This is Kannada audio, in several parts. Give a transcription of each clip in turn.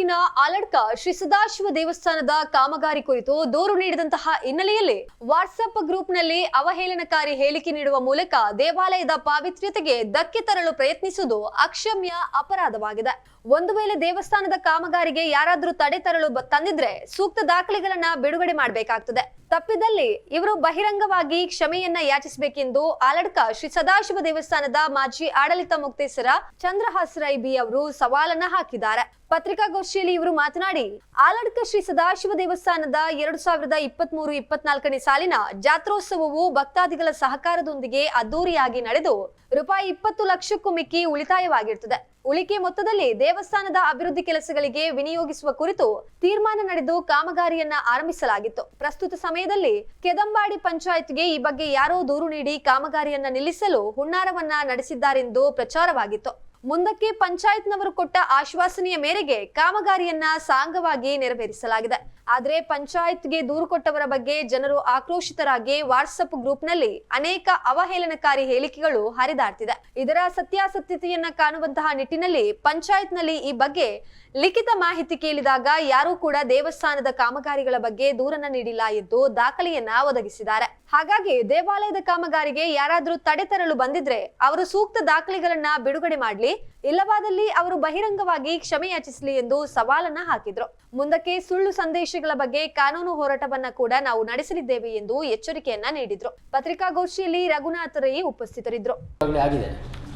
ತಾಲೂಕಿನ ಆಲಡ್ಕ ಶ್ರೀ ಸದಾಶಿವ ದೇವಸ್ಥಾನದ ಕಾಮಗಾರಿ ಕುರಿತು ದೂರು ನೀಡಿದಂತಹ ಹಿನ್ನೆಲೆಯಲ್ಲಿ ವಾಟ್ಸ್ಆಪ್ ಗ್ರೂಪ್ನಲ್ಲಿ ಅವಹೇಳನಕಾರಿ ಹೇಳಿಕೆ ನೀಡುವ ಮೂಲಕ ದೇವಾಲಯದ ಪಾವಿತ್ರ್ಯತೆಗೆ ಧಕ್ಕೆ ತರಲು ಪ್ರಯತ್ನಿಸುವುದು ಅಕ್ಷಮ್ಯ ಅಪರಾಧವಾಗಿದೆ. ಒಂದು ವೇಳೆ ದೇವಸ್ಥಾನದ ಕಾಮಗಾರಿಗೆ ಯಾರಾದ್ರೂ ತಡೆ ತರಲು ತಂದಿದ್ರೆ ಸೂಕ್ತ ದಾಖಲೆಗಳನ್ನ ಬಿಡುಗಡೆ ಮಾಡಬೇಕಾಗ್ತದೆ. ತಪ್ಪಿದಲ್ಲಿ ಇವರು ಬಹಿರಂಗವಾಗಿ ಕ್ಷಮೆಯನ್ನ ಯಾಚಿಸಬೇಕೆಂದು ಆಲಡ್ಕ ಶ್ರೀ ಸದಾಶಿವ ದೇವಸ್ಥಾನದ ಮಾಜಿ ಆಡಳಿತ ಮುಕ್ತೇಸರ ಚಂದ್ರಹಾಸ್ ರೈ ಬಿ ಅವರು ಸವಾಲನ್ನ ಹಾಕಿದ್ದಾರೆ. ಪತ್ರಿಕಾಗೋಷ್ಠಿಯಲ್ಲಿ ಇವರು ಮಾತನಾಡಿ, ಆಲಡ್ಕ ಶ್ರೀ ಸದಾಶಿವ ದೇವಸ್ಥಾನದ ಎರಡು ಸಾವಿರದ ಇಪ್ಪತ್ತ್ ಮೂರು ಇಪ್ಪತ್ನಾಲ್ಕನೇ ಸಾಲಿನ ಜಾತ್ರೋತ್ಸವವು ಭಕ್ತಾದಿಗಳ ಸಹಕಾರದೊಂದಿಗೆ ಅದ್ದೂರಿಯಾಗಿ ನಡೆದು ರೂಪಾಯಿ ಇಪ್ಪತ್ತು ಲಕ್ಷಕ್ಕೂ ಮಿಕ್ಕಿ ಉಳಿತಾಯವಾಗಿರುತ್ತದೆ ಉಳಿಕೆ ಮೊತ್ತದಲ್ಲಿ ದೇವಸ್ಥಾನದ ಅಭಿವೃದ್ಧಿ ಕೆಲಸಗಳಿಗೆ ವಿನಿಯೋಗಿಸುವ ಕುರಿತು ತೀರ್ಮಾನ ನಡೆದು ಕಾಮಗಾರಿಯನ್ನ ಆರಂಭಿಸಲಾಗಿತ್ತು. ಪ್ರಸ್ತುತ ಸಮಯದಲ್ಲಿ ಕೆದಂಬಾಡಿ ಪಂಚಾಯತ್ಗೆ ಈ ಬಗ್ಗೆ ಯಾರೋ ದೂರು ನೀಡಿ ಕಾಮಗಾರಿಯನ್ನ ನಿಲ್ಲಿಸಲು ಹುನ್ನಾರವನ್ನ ನಡೆಸಿದ್ದಾರೆಂದು ಪ್ರಚಾರವಾಗಿತ್ತು. ಮುಂದಕ್ಕೆ ಪಂಚಾಯತ್ನವರು ಕೊಟ್ಟ ಆಶ್ವಾಸನೆಯ ಮೇರೆಗೆ ಕಾಮಗಾರಿಯನ್ನ ಸಾಂಗವಾಗಿ ನೆರವೇರಿಸಲಾಗಿದೆ. ಆದರೆ ಪಂಚಾಯತ್ಗೆ ದೂರು ಕೊಟ್ಟವರ ಬಗ್ಗೆ ಜನರು ಆಕ್ರೋಶಿತರಾಗಿ ವಾಟ್ಸಪ್ ಗ್ರೂಪ್ನಲ್ಲಿ ಅನೇಕ ಅವಹೇಳನಕಾರಿ ಹೇಳಿಕೆಗಳು ಹರಿದಾಡ್ತಿದೆ. ಇದರ ಸತ್ಯಾಸತ್ಯತೆಯನ್ನ ಕಾಣುವಂತಹ ನಿಟ್ಟಿನಲ್ಲಿ ಪಂಚಾಯತ್ನಲ್ಲಿ ಈ ಬಗ್ಗೆ ಲಿಖಿತ ಮಾಹಿತಿ ಕೇಳಿದಾಗ ಯಾರೂ ಕೂಡ ದೇವಸ್ಥಾನದ ಕಾಮಗಾರಿಗಳ ಬಗ್ಗೆ ದೂರನ್ನ ನೀಡಿಲ್ಲ ಎಂದು ದಾಖಲೆಯನ್ನ ಒದಗಿಸಿದ್ದಾರೆ. ಹಾಗಾಗಿ ದೇವಾಲಯದ ಕಾಮಗಾರಿಗೆ ಯಾರಾದರೂ ತಡೆ ತರಲು ಬಂದಿದ್ರೆ ಅವರು ಸೂಕ್ತ ದಾಖಲೆಗಳನ್ನ ಬಿಡುಗಡೆ ಮಾಡಲಿ, ಇಲ್ಲವಾದಲ್ಲಿ ಅವರು ಬಹಿರಂಗವಾಗಿ ಕ್ಷಮೆ ಯಾಚಿಸಲಿ ಎಂದು ಸವಾಲನ್ನ ಹಾಕಿದ್ರು. ಮುಂದಕ್ಕೆ ಸುಳ್ಳು ಸಂದೇಶಗಳ ಬಗ್ಗೆ ಕಾನೂನು ಹೋರಾಟವನ್ನ ಕೂಡ ನಾವು ನಡೆಸಲಿದ್ದೇವೆ ಎಂದು ಎಚ್ಚರಿಕೆಯನ್ನ ನೀಡಿದ್ರು. ಪತ್ರಿಕಾಗೋಷ್ಠಿಯಲ್ಲಿ ರಘುನಾಥ್ ರೈ ಉಪಸ್ಥಿತರಿದ್ದರು.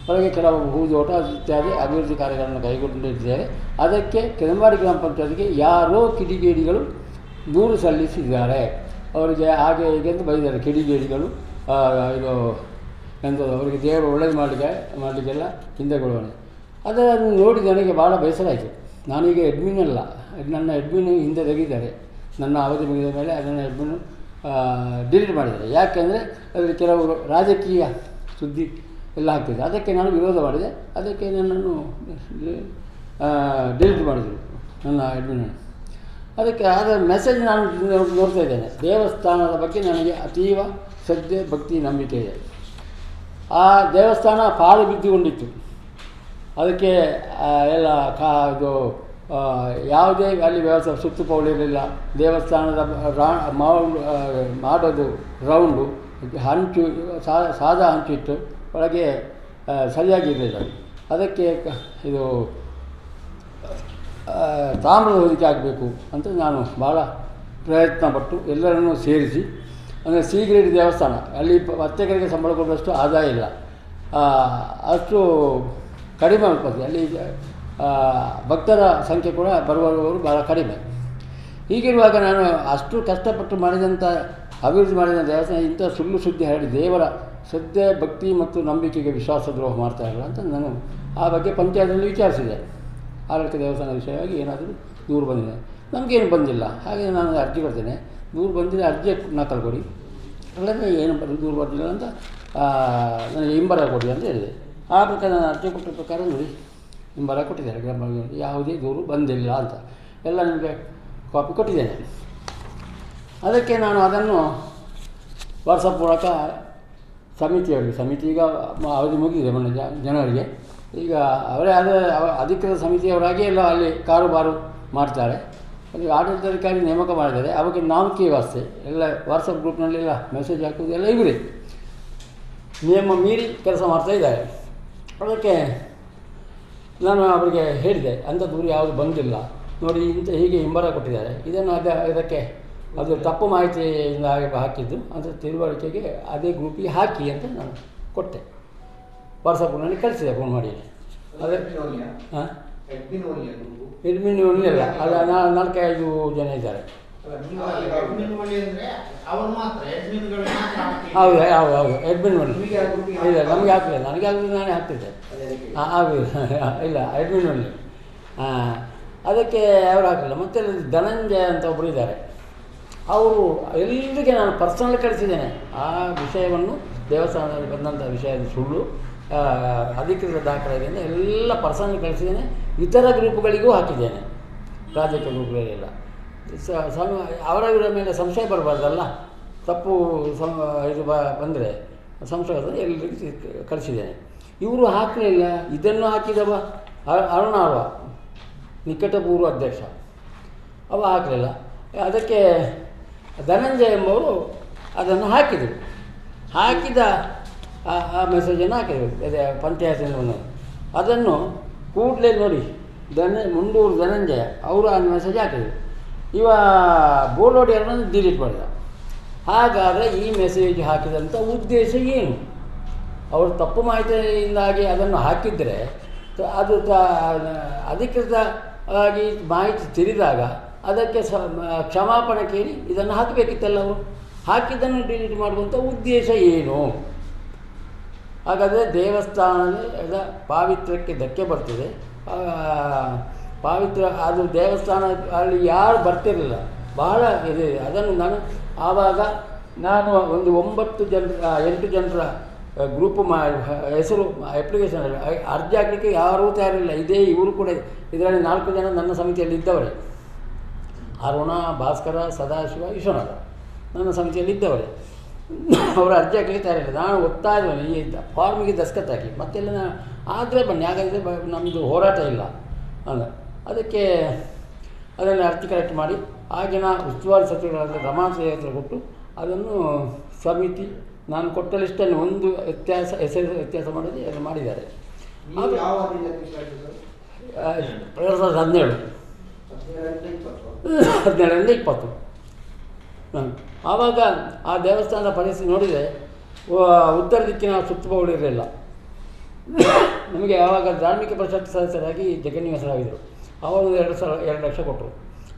ಹೊರಗೆ ಕೆಲವು ಹೂದೋಟ ಇತ್ಯಾದಿ ಅಭಿವೃದ್ಧಿ ಕಾರ್ಯಗಳನ್ನು ಕೈಗೊಂಡಿದ್ದಾರೆ. ಅದಕ್ಕೆ ಕೆಲಂಬಾಡಿ ಗ್ರಾಮ ಪಂಚಾಯತ್ಗೆ ಯಾರೋ ಕಿಡಿಗೇಡಿಗಳು ದೂರು ಸಲ್ಲಿಸಿದ್ದಾರೆ. ಅವರಿಗೆ ಹಾಗೆ ಹೀಗೆ ಅಂತ ಬೈದಿದ್ದಾರೆ, ಕಿಡಿಗೇಡಿಗಳು ಇದು ಎಂಥದ್ದು ಅವರಿಗೆ ದೇವರು ಒಳ್ಳೇದು ಮಾಡಲಿಕ್ಕೆ, ಮಾಡಲಿಕ್ಕೆಲ್ಲ ಹಿಂದೆಗೊಳ್ಳುವನೆ ಅದನ್ನು ನೋಡಿ ನನಗೆ ಭಾಳ ಬೇಸರ ಆಯಿತು. ನಾನೀಗ ಅಡ್ಮಿನ್ ಅಲ್ಲ. ನನ್ನ ಅಡ್ಮಿನ್ ಹಿಂದೆ ತೆಗಿದ್ದಾರೆ. ನನ್ನ ಅವಧಿ ಮುಗಿದ ಮೇಲೆ ಅದನ್ನು ಅಡ್ಮಿನ್ ಡಿಲೀಟ್ ಮಾಡಿದ್ದಾರೆ. ಯಾಕೆಂದರೆ, ಅದರಲ್ಲಿ ಕೆಲವರು ರಾಜಕೀಯ ಸುದ್ದಿ ಎಲ್ಲ ಆಗ್ತಿದೆ. ಅದಕ್ಕೆ ನಾನು ವಿರೋಧ ಮಾಡಿದೆ. ಅದಕ್ಕೆ ನನ್ನನ್ನು ಡಿಲೀಟ್ ಮಾಡಿದರು ನನ್ನ ಅಡ್ಮಿನ್ ಅದಕ್ಕೆ ಆದ ಮೆಸೇಜ್ ನಾನು ನೋಡ್ತಾ ಇದ್ದೇನೆ. ದೇವಸ್ಥಾನದ ಬಗ್ಗೆ ನನಗೆ ಅತೀವ ಶ್ರದ್ಧೆ, ಭಕ್ತಿ, ನಂಬಿಕೆ ಇದೆ. ಆ ದೇವಸ್ಥಾನ ಪಾಲು ಬಿದ್ದುಕೊಂಡಿತ್ತು. ಅದಕ್ಕೆ ಎಲ್ಲ ಕಾ, ಇದು ಯಾವುದೇ ಅಲ್ಲಿ ವ್ಯವಸ್ಥೆ ಸುತ್ತು ಪೌಳಿರಲಿಲ್ಲ ದೇವಸ್ಥಾನದ ರಾ ಮಾಡೋದು ರೌಂಡು. ಹಂಚು ಸಾದಾ ಹಂಚಿತ್ತು. ಒಳಗೆ ಸರಿಯಾಗಿ ಸರಿಯಾಗಿರಲಿಲ್ಲ ಅದಕ್ಕೆ ಇದು ತಾಮ್ರದ ಹೊದಿಕೆ ಆಗಬೇಕು ಅಂತ ನಾನು ಭಾಳ ಪ್ರಯತ್ನ ಪಟ್ಟು ಎಲ್ಲರನ್ನೂ ಸೇರಿಸಿ, ಅಂದರೆ ಸೀಗ್ರೇಡ್ ದೇವಸ್ಥಾನ, ಅಲ್ಲಿ ಪತ್ತೆಗಳಿಗೆ ಸಂಬಳ ಕೊಡುವಷ್ಟು ಆದಾಯ ಇಲ್ಲ. ಅಷ್ಟು ಕಡಿಮೆ ಉತ್ಪತ್ತಿ ಅಲ್ಲಿ ಭಕ್ತರ ಸಂಖ್ಯೆ ಕೂಡ ಬರುವವರು ಭಾಳ ಕಡಿಮೆ. ಹೀಗಿರುವಾಗ ನಾನು ಅಷ್ಟು ಕಷ್ಟಪಟ್ಟು ಮಾಡಿದಂಥ ಅಭಿವೃದ್ಧಿ ಮಾಡಿದ ದೇವಸ್ಥಾನ, ಇಂಥ ಸುಳ್ಳು ಸುದ್ದಿ ಹರಡಿ ದೇವರ ಶ್ರದ್ಧೆ ಭಕ್ತಿ ಮತ್ತು ನಂಬಿಕೆಗೆ ವಿಶ್ವಾಸ ದ್ರೋಹ ಮಾಡ್ತಾ ಇಲ್ಲ ಅಂತ ನಾನು ಆ ಬಗ್ಗೆ ಪಂಚಾಯತಲ್ಲಿ ವಿಚಾರಿಸಿದೆ. ಆಡಳಿತ ದೇವಸ್ಥಾನ ವಿಷಯವಾಗಿ ಏನಾದರೂ ದೂರು ಬಂದಿದೆ. ನಮಗೇನು ಬಂದಿಲ್ಲ. ಹಾಗೆ ನಾನು ಅರ್ಜಿ ಕೊಡ್ತೇನೆ. ದೂರು ಬಂದಿದೆ, ಅರ್ಜಿ ನಕಲು ಕೊಡಿ. ಅಲ್ಲದೆ ಏನು ದೂರು ಬರ್ತಿಲ್ಲ ಅಂತ ನನಗೆ ಹಿಂಬರ ಕೊಡಿ ಅಂತ ಹೇಳಿದೆ. ಆ ಪ್ರಕಾರ ನಾನು ಅರ್ಜಿ ಕೊಟ್ಟ ಪ್ರಕಾರ ನೋಡಿ, ಹಿಂಬರ ಕೊಟ್ಟಿದ್ದಾರೆ. ಗ್ರಾಮ, ಯಾವುದೇ ದೂರು ಬಂದಿಲ್ಲ ಅಂತ. ಎಲ್ಲ ನಿಮಗೆ ಕಾಪಿ ಕೊಟ್ಟಿದ್ದೇನೆ. ಅದಕ್ಕೆ ನಾನು ಅದನ್ನು ವಾಟ್ಸಪ್ ಮೂಲಕ ಸಮಿತಿಯವರಿಗೆ ಸಮಿತಿ ಈಗ ಅವಧಿ ಮುಗಿದಿದೆ ಮೊನ್ನೆ ಜನವರಿಗೆ. ಈಗ ಅವರೇ ಆದ ಅಧಿಕೃತ ಸಮಿತಿಯವರಾಗಿ ಎಲ್ಲ ಅಲ್ಲಿ ಕಾರುಬಾರು ಮಾಡ್ತಾರೆ. ಅಲ್ಲಿ ಆಡಳಿತಾಧಿಕಾರಿ ನೇಮಕ ಮಾಡಿದ್ದಾರೆ. ಅವಾಗ ನಾಮಕೀಯ ವ್ಯವಸ್ಥೆ. ಎಲ್ಲ ವಾಟ್ಸಪ್ ಗ್ರೂಪ್ನಲ್ಲೆಲ್ಲ ಮೆಸೇಜ್ ಹಾಕೋದು ಎಲ್ಲ ಇವರೇ. ನಿಯಮ ಮೀರಿ ಕೆಲಸ ಮಾಡ್ತಾ ಇದ್ದಾರೆ. ಅದಕ್ಕೆ ನಾನು ಅವರಿಗೆ ಹೇಳಿದೆ. ಅಂಥ ದೂರು ಯಾವುದು ಬಂದಿಲ್ಲ. ನೋಡಿ, ಇಂಥ ಹೀಗೆ ಹಿಂಬರ ಕೊಟ್ಟಿದ್ದಾರೆ. ಇದನ್ನು ಅದ ಇದಕ್ಕೆ ಅದು ತಪ್ಪು ಮಾಹಿತಿಯಿಂದ ಹಾಕಿದ್ದು. ಅಂದರೆ ತಿಳುವಳಿಕೆಗೆ ಅದೇ ಗ್ರೂಪಿಗೆ ಹಾಕಿ ಅಂತ ನಾನು ಕೊಟ್ಟೆ. ವಾಟ್ಸಪ್ನಲ್ಲಿ ಕಳಿಸಿದೆ ಫೋನ್ ಮಾಡಿ. ಅದೇ ಹಾಂ? ಎಡ್ಮಿನ್ ಒಳ್ಳೆ ಇಲ್ಲ ಅಲ್ಲ ನಾಲ್ಕೈದು ಜನ ಇದ್ದಾರೆ. ಹೌದು ಹೌದು ಹೌದು. ಎಡ್ಮಿನ್ ಒಳ್ಳೆ ಇಲ್ಲ, ನಮಗೆ ಹಾಕಿಲ್ಲ ನನಗೆ ಹಾಕಿದ್ರೆ ನಾನೇ ಹಾಕ್ತಿದ್ದೆ. ಹಾಂ ಇಲ್ಲ ಎಡ್ಮಿನ್ ಒಳ್ಳೆ ಹಾಂ, ಅದಕ್ಕೆ ಅವರು ಹಾಕಲಿಲ್ಲ. ಮತ್ತೆ ಧನಂಜಯ ಅಂತ ಒಬ್ಬರು ಇದ್ದಾರೆ. ಅವರು ಎಲ್ಲಿಗೆ ನಾನು ಪರ್ಸನಲ್ ಕಳಿಸಿದ್ದೇನೆ? ಆ ವಿಷಯವನ್ನು ದೇವಸ್ಥಾನದಲ್ಲಿ ಬಂದಂಥ ವಿಷಯದ ಸುಳ್ಳು ಅಧಿಕೃತ ದಾಖಲೆಗಳಿಂದ ಎಲ್ಲ ಪರ್ಸನಲ್ ಕಳಿಸಿದ್ದೇನೆ. ಇತರ ಗ್ರೂಪ್ಗಳಿಗೂ ಹಾಕಿದ್ದೇನೆ. ರಾಜಕೀಯ ಗ್ರೂಪ್ಗಳಿಗೆಲ್ಲ ಸ- ಅವರ ಇವರ ಮೇಲೆ ಸಂಶಯ ಬರಬಾರ್ದಲ್ಲ. ತಪ್ಪು ಸಮ, ಇದು ಬ, ಬಂದರೆ ಸಂಶಯ ಎಲ್ಲರಿಗೂ ಕಳಿಸಿದ್ದೇನೆ. ಇವರು ಹಾಕಲಿಲ್ಲ ಇದನ್ನು ಹಾಕಿದವ ಅರುಣ ಅಲ್ವ ನಿಕಟಪೂರ್ವ ಅಧ್ಯಕ್ಷ. ಅವ ಹಾಕಲಿಲ್ಲ. ಅದಕ್ಕೆ ಧನಂಜಯ ಎಂಬವರು ಅದನ್ನು ಹಾಕಿದರು. ಹಾಕಿದ ಆ ಮೆಸೇಜನ್ನು ಹಾಕಿದರು. ಅದೇ ಪಂಚಾಯತ್ನವನ್ನು ಅದನ್ನು ಕೂಡಲೇ ನೋಡಿ, ಧನ, ಮುಂಡೂರು ಧನಂಜಯ, ಅವರು ಆ ಮೆಸೇಜ್ ಹಾಕಿದರು. ಇವ ಬೋರ್ಡೋಡಿಯರನ್ನು ಡಿಲೀಟ್ ಮಾಡಿದ. ಹಾಗಾದರೆ ಈ ಮೆಸೇಜ್ ಹಾಕಿದಂಥ ಉದ್ದೇಶ ಏನು? ಅವರು ತಪ್ಪು ಮಾಹಿತಿಯಿಂದಾಗಿ ಅದನ್ನು ಹಾಕಿದರೆ, ಅದು ತ ಅಧಿಕೃತ ಆಗಿ ಮಾಹಿತಿ ತಿಳಿದಾಗ ಅದಕ್ಕೆ ಸ ಕ್ಷಮಾಪಣೆ ಕೇಳಿ ಇದನ್ನು ಹಾಕಬೇಕಿತ್ತಲ್ಲ ಅವರು ಹಾಕಿದ್ದನ್ನು ಡಿಲೀಟ್ ಮಾಡುವಂಥ ಉದ್ದೇಶ ಏನು? ಹಾಗಾದರೆ ದೇವಸ್ಥಾನದ ಪಾವಿತ್ರ್ಯಕ್ಕೆ ಧಕ್ಕೆ ಬರ್ತದೆ. ಪಾವಿತ್ರ ಅದು ದೇವಸ್ಥಾನ ಅಲ್ಲಿ ಯಾರು ಬರ್ತಿರಲಿಲ್ಲ. ಬಹಳ ಇದೆ. ಅದನ್ನು ನಾನು ಆವಾಗ ನಾನು ಒಂದು ಒಂಬತ್ತು ಜನರ ಎಂಟು ಜನರ ಗ್ರೂಪ್ ಮಾ, ಹೆಸರು ಅಪ್ಲಿಕೇಶನ್ ಅರ್ಜಿ ಹಾಕಲಿಕ್ಕೆ ಯಾರೂ ತಯಾರಿಲ್ಲ. ಇದೇ ಇವರು ಕೂಡ ಇದರಲ್ಲಿ ನಾಲ್ಕು ಜನ ನನ್ನ ಸಮಿತಿಯಲ್ಲಿ ಇದ್ದವರೇ. ಅರುಣ ಭಾಸ್ಕರ ಸದಾಶಿವ ವಿಶ್ವನಾಥ ನನ್ನ ಸಮಿತಿಯಲ್ಲಿ ಇದ್ದವರೇ. ಅವರು ಅರ್ಜಿ ಹಾಕ್ಲಿಕ್ಕೆ ತಯಾರಿಲ್ಲ ನಾನು ಒತ್ತಾಯ ಈ ಫಾರ್ಮಿಗೆ ದಸ್ಕತ್ ಹಾಕಿ. ಮತ್ತೆಲ್ಲ ನಾನು ಆದರೆ ಬನ್ನಿ. ಹಾಗಾದರೆ ಬ ನಮ್ಮದು ಹೋರಾಟ ಇಲ್ಲ. ಅಲ್ಲ ಅದಕ್ಕೆ ಅದನ್ನು ಅರ್ಜಿ ಕಲೆಕ್ಟ್ ಮಾಡಿ. ಆಗಿನ ಉಸ್ತುವಾರಿ ಸಚಿವರಾದ ರಮಾಂಶ ಹತ್ರ ಕೊಟ್ಟು ಅದನ್ನು ಸಮಿತಿ ನಾನು ಕೊಟ್ಟ ಲಿಸ್ಟನ್ನು ಒಂದು ವ್ಯತ್ಯಾಸ ಹೆಸರು ವ್ಯತ್ಯಾಸ ಮಾಡಿದರೆ ಅದನ್ನು ಮಾಡಿದ್ದಾರೆ. ಸಾವಿರದ ಹದಿನೇಳು. ಹದಿನೇಳರಿಂದ ಇಪ್ಪತ್ತು. ಆವಾಗ ಆ ದೇವಸ್ಥಾನದ ಪರಿಸ್ಥಿತಿ ನೋಡಿದರೆ ಉತ್ತರ ದಿಕ್ಕಿನ ಸುತ್ತುಬೌಳು ಇರಲಿಲ್ಲ. ನಮಗೆ ಆವಾಗ ಧಾರ್ಮಿಕ ಪರಿಷತ್ ಸದಸ್ಯರಾಗಿ ಜಗನ್ನಿವಾಸರಾಗಿದ್ದರು. ಅವರು ಎರಡು ಸಾವಿರ, ಎರಡು ಲಕ್ಷ ಕೊಟ್ಟರು.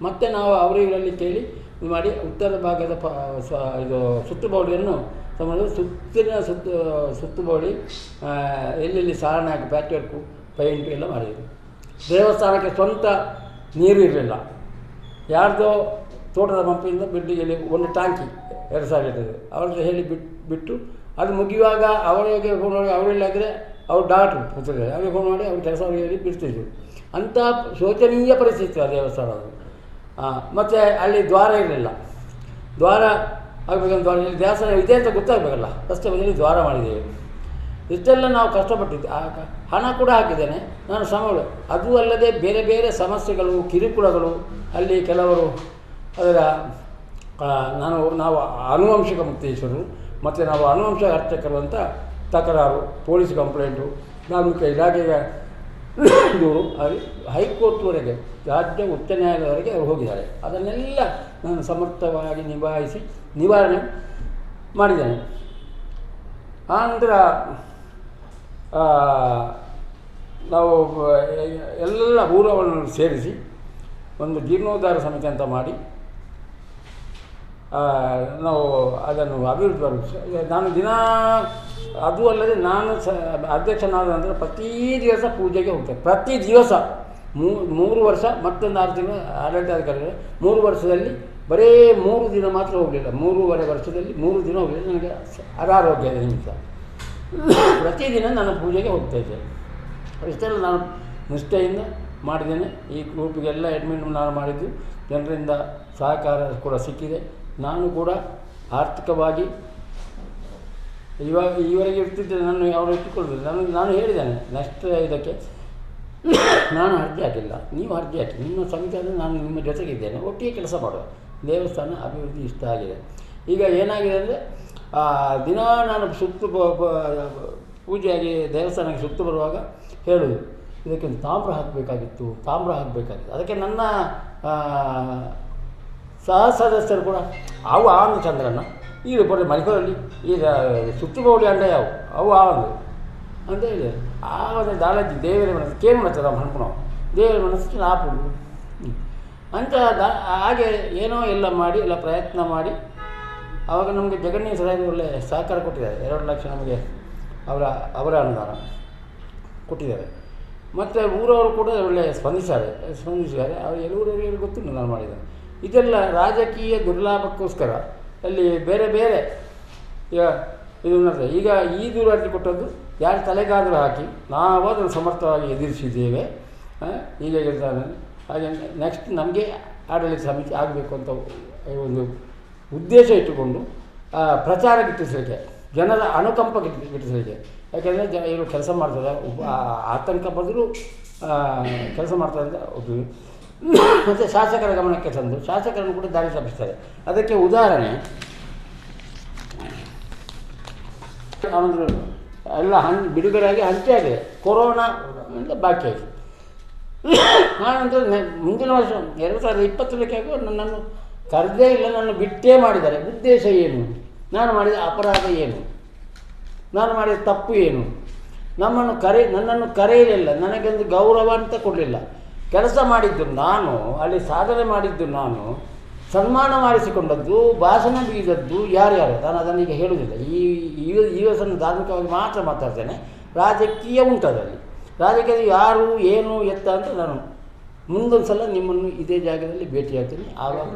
ಮತ್ತು ನಾವು ಅವರಿಗಳಲ್ಲಿ ಕೇಳಿ, ಇದು ಮಾಡಿ ಉತ್ತರ ಭಾಗದ ಪ, ಸ, ಇದು ಸುತ್ತುಬೌಳಿಯನ್ನು ಸಂಬಂಧ ಸುತ್ತಿನ ಸುತ್ತು ಸುತ್ತುಬೌಳಿ ಬೌಳಿ ಎಲ್ಲೆಲ್ಲಿ ಸಾರಣ ಹಾಕಿ ಪ್ಯಾಚ್ ವರ್ಕು ಪೈಂಟು ಎಲ್ಲ ಮಾಡಿದರು. ದೇವಸ್ಥಾನಕ್ಕೆ ಸ್ವಂತ ನೀರು ಇರಲಿಲ್ಲ. ಯಾರ್ದೋ ತೋಟದ ಪಂಪಿಂದ ಬಿಲ್ಡಿಂಗಲ್ಲಿ ಒಂದು ಟ್ಯಾಂಕಿ ಎರಡು ಸಾವಿರ ಲೀಟರ್ ಅವ್ರದ್ದು ಹೇಳಿ ಬಿಟ್ಟು ಬಿಟ್ಟು ಅದು ಮುಗಿಯುವಾಗ ಅವರಿಗೆ ಫೋನ್ ಮಾಡಿ ಅವರಿಲ್ಲಾದರೆ ಅವ್ರು ಡಾಕ್ಟ್ರು ಪುತ್ರರು ಅವರಿಗೆ ಫೋನ್ ಮಾಡಿ ಅವ್ರ ಕೆಲಸ ಹೇಳಿ ಬಿಡ್ತಿದ್ರು. ಅಂಥ ಶೋಚನೀಯ ಪರಿಸ್ಥಿತಿ ಆ ದೇವಸ್ಥಾನ ಅದು. ಮತ್ತು ಅಲ್ಲಿ ದ್ವಾರ ಇರಲಿಲ್ಲ. ದ್ವಾರ ಆಗಬೇಕಂತ ದ್ವಾರ ದೇವಸ್ಥಾನ ಇದೆ ಅಂತ ಗೊತ್ತಾಗಬೇಕಲ್ಲ. ರಸ್ತೆ ಬದಿಯಲ್ಲಿ ದ್ವಾರ ಮಾಡಿದ್ದೇವೆ. ಇಷ್ಟೆಲ್ಲ ನಾವು ಕಷ್ಟಪಟ್ಟಿದ್ದೆ. ಆ ಹಣ ಕೂಡ ಹಾಕಿದ್ದೇನೆ. ನಾನು ಸಮ ಅದು ಅಲ್ಲದೆ ಬೇರೆ ಬೇರೆ ಸಮಸ್ಯೆಗಳು, ಕಿರುಕುಳಗಳು, ಅಲ್ಲಿ ಕೆಲವರು, ಅದರ ನಾನು, ನಾವು ಆನುವಂಶಿಕ ಮುಕ್ತೇಶ್ವರರು, ಮತ್ತು ನಾವು ಆನುವಂಶ ಅರ್ಚಕರು ಅಂತ ತಕರಾರು, ಪೊಲೀಸ್ ಕಂಪ್ಲೇಂಟು ಧಾರ್ಮಿಕ ಇಲಾಖೆಗೆ ದೂರು ಅಲ್ಲಿ ಹೈಕೋರ್ಟ್ವರೆಗೆ, ರಾಜ್ಯ ಉಚ್ಚ ನ್ಯಾಯಾಲಯದವರೆಗೆ ಅವರು ಹೋಗಿದ್ದಾರೆ. ಅದನ್ನೆಲ್ಲ ನಾನು ಸಮರ್ಥವಾಗಿ ನಿಭಾಯಿಸಿ ನಿವಾರಣೆ ಮಾಡಿದ್ದೇನೆ. ಆನಂತರ ನಾವು ಎಲ್ಲ ಊರವನ್ನು ಸೇರಿಸಿ ಒಂದು ಜೀರ್ಣೋದ್ಧಾರ ಸಮಿತಿ ಅಂತ ಮಾಡಿ ನಾವು ಅದನ್ನು ಅಭಿವೃದ್ಧಿ ಪಡಿಸಿ ನಾನು ದಿನ, ಅದು ಅಲ್ಲದೆ ನಾನು ಸ, ಅಧ್ಯಕ್ಷನಾದ ನಂತರ ಪ್ರತಿ ದಿವಸ ಪೂಜೆಗೆ ಹೋಗ್ತೇನೆ. ಪ್ರತಿ ದಿವಸ ಮೂರು ವರ್ಷ, ಮತ್ತೊಂದು ಆರು ತಿಂಗಳು ಆಡಳಿತಾಧಿಕಾರಿಗಳು ಮೂರು ವರ್ಷದಲ್ಲಿ ಬರೀ ಮೂರು ದಿನ ಮಾತ್ರ ಹೋಗಲಿಲ್ಲ. ಮೂರುವರೆ ವರ್ಷದಲ್ಲಿ ಮೂರು ದಿನ ಹೋಗಲಿಲ್ಲ. ನನಗೆ ಅನಾರೋಗ್ಯ ನಿಮಿತ್ತ ಪ್ರತಿದಿನ ನಾನು ಪೂಜೆಗೆ ಹೋಗ್ತಾಯಿದ್ದೆ ಇಷ್ಟೆಲ್ಲ ನಾನು ನಿಷ್ಠೆಯಿಂದ ಮಾಡಿದ್ದೇನೆ. ಈ ಗ್ರೂಪಿಗೆಲ್ಲ ಅಡ್ಮಿಟ್ ನಾನು ಮಾಡಿದ್ದು. ಜನರಿಂದ ಸಹಕಾರ ಕೂಡ ಸಿಕ್ಕಿದೆ. ನಾನು ಕೂಡ ಆರ್ಥಿಕವಾಗಿ ಇವಾಗ ಈವರೆಗೆ ಇರ್ತಿದ್ದೆ. ನಾನು ಅವರು ಇಟ್ಟುಕೊಳ್ಳೋದಿಲ್ಲ. ನಾನು ನಾನು ಹೇಳಿದ್ದೇನೆ ನೆಕ್ಸ್ಟ್ ಇದಕ್ಕೆ ನಾನು ಅರ್ಜಿ ಹಾಕಿಲ್ಲ. ನೀವು ಅರ್ಜಿ ಹಾಕಿ. ನಿಮ್ಮ ಸಂಖ್ಯೆ ನಾನು ನಿಮ್ಮ ಜೊತೆಗಿದ್ದೇನೆ. ಒಟ್ಟಿಗೆ ಕೆಲಸ ಮಾಡುವ. ದೇವಸ್ಥಾನ ಅಭಿವೃದ್ಧಿ ಇಷ್ಟ ಆಗಿದೆ. ಈಗ ಏನಾಗಿದೆ ಅಂದರೆ ದಿನ ನಾನು ಸುತ್ತು ಪೂಜೆಯಾಗಿ ದೇವಸ್ಥಾನಕ್ಕೆ ಸುತ್ತು ಬರುವಾಗ ಹೇಳೋದು, ಇದಕ್ಕೆ ತಾಮ್ರ ಹಾಕಬೇಕಾಗಿತ್ತು ತಾಮ್ರ ಹಾಕಬೇಕಾಗಿತ್ತು. ಅದಕ್ಕೆ ನನ್ನ ಸಹ ಸದಸ್ಯರು ಕೂಡ, ಅವು ಆನು ಚಂದ್ರಣ್ಣ ಈಗ ಬರೀ ಮಲಿಕೋದಲ್ಲಿ, ಈಗ ಸುತ್ತುಬೌಳಿ ಅಂಡ ಯಾವು ಅವು ಅಂತ ಹೇಳಿದೆ ಆ ಒಂದು ದಾಳಜ್ಜಿ ದೇವರ ಮನಸ್ಸು ಕೇಳಿ ಮಾಡ್ತಾರೆ ಹಣ್ಪುಣ ದೇವರ ಮನಸ್ಸಿಗೆ ನಾಪು ಅಂತ ಹಾಗೆ ಏನೋ ಎಲ್ಲ ಮಾಡಿ, ಎಲ್ಲ ಪ್ರಯತ್ನ ಮಾಡಿ ಆವಾಗ ನಮಗೆ ಜಗನ್ನೇಶ್ವರಾಗಿ ಒಳ್ಳೆ ಸಹಕಾರ ಕೊಟ್ಟಿದ್ದಾರೆ. ಎರಡು ಲಕ್ಷ ನಮಗೆ ಅವರ ಅವರ ಅನುದಾನ ಕೊಟ್ಟಿದ್ದಾರೆ. ಮತ್ತು ಊರವರು ಕೂಡ ಒಳ್ಳೆ ಸ್ಪಂದಿಸಿದ್ದಾರೆ. ಸ್ಪಂದಿಸಿದ್ದಾರೆ. ಅವ್ರು ಎಲ್ಲೂರವರಿಗೆ ಗೊತ್ತು ನಾನು ಮಾಡಿದ್ದಾರೆ ಇದೆಲ್ಲ ರಾಜಕೀಯ ದುರ್ಲಾಭಕ್ಕೋಸ್ಕರ ಅಲ್ಲಿ ಬೇರೆ ಬೇರೆ ಈಗ ಇದು ಈಗ ಈ ದೂರಾರ್ಜಿ ಕೊಟ್ಟದ್ದು ಯಾರು ತಲೆಗಾದರೂ ಹಾಕಿ ನಾವು ಅದನ್ನು ಸಮರ್ಥವಾಗಿ ಎದುರಿಸಿದ್ದೇವೆ. ಈಗ ಇರ್ತಾನೆ ಹಾಗೆ ನೆಕ್ಸ್ಟ್ ನಮಗೆ ಆಡಳಿತ ಸಮಿತಿ ಆಗಬೇಕು ಅಂತ ಒಂದು ಉದ್ದೇಶ ಇಟ್ಟುಕೊಂಡು ಪ್ರಚಾರ ಗಿಟ್ಟಿಸಲಿಕ್ಕೆ, ಜನರ ಅನುಕಂಪ ಗಿಟ್ಟಿ, ಗಿಟ್ಟಿಸಲಿಕ್ಕೆ. ಯಾಕೆಂದರೆ ಜನ ಇವರು ಕೆಲಸ ಮಾಡ್ತಾರೆ ಒಬ್ಬ ಆತಂಕ ಬಂದರೂ ಕೆಲಸ ಮಾಡ್ತಾರೆ ಅಂತ ಒಬ್ಬ, ಮತ್ತು ಶಾಸಕರ ಗಮನಕ್ಕೆ ತಂದು, ಶಾಸಕರನ್ನು ಕೂಡ ದಾರಿ ತಪ್ಪಿಸ್ತಾರೆ. ಅದಕ್ಕೆ ಉದಾಹರಣೆ ಅವನು ಎಲ್ಲ ಹನ್, ಬಿಡುಗಡೆಯಾಗಿ ಹಂಚೆ ಆಗಿದೆ ಕೊರೋನಾ ಬಾಕಿ ಆಯಿತು ಆನಂತರ ಮುಂದಿನ ವರ್ಷ, ಎರಡು ಸಾವಿರದ ಇಪ್ಪತ್ತರಕ್ಕೆ ನನ್ನನ್ನು ಕರೆದೇ ಇಲ್ಲ, ನನ್ನ ಬಿಟ್ಟೇ ಮಾಡಿದ್ದಾರೆ. ಉದ್ದೇಶ ಏನು? ನಾನು ಮಾಡಿದ ಅಪರಾಧ ಏನು? ನಾನು ಮಾಡಿದ ತಪ್ಪು ಏನು? ನಮ್ಮನ್ನು ಕರೆ, ನನ್ನನ್ನು ಕರೆಯಲಿಲ್ಲ. ನನಗೊಂದು ಗೌರವ ಅಂತ ಕೊಡಲಿಲ್ಲ. ಕೆಲಸ ಮಾಡಿದ್ದು ನಾನು, ಅಲ್ಲಿ ಸಾಧನೆ ಮಾಡಿದ್ದು ನಾನು, ಸನ್ಮಾನ ಮಾಡಿಸಿಕೊಂಡದ್ದು, ಭಾಷಣ ಬೀದದ್ದು ಯಾರ್ಯಾರು? ನಾನು ಅದನ್ನು ಈಗ ಹೇಳುವುದಿಲ್ಲ. ಈ ಈ ಧಾರ್ಮಿಕವಾಗಿ ಮಾತ್ರ ಮಾತಾಡ್ತೇನೆ. ರಾಜಕೀಯ ಉಂಟು ಅದರಲ್ಲಿ. ರಾಜಕೀಯ ಯಾರು, ಏನು, ಎತ್ತ ಅಂತ ನಾನು ಮುಂದೊಂದು ಸಲ ನಿಮ್ಮನ್ನು ಇದೇ ಜಾಗದಲ್ಲಿ ಭೇಟಿಯಾಗ್ತೀನಿ. ಆವಾಗ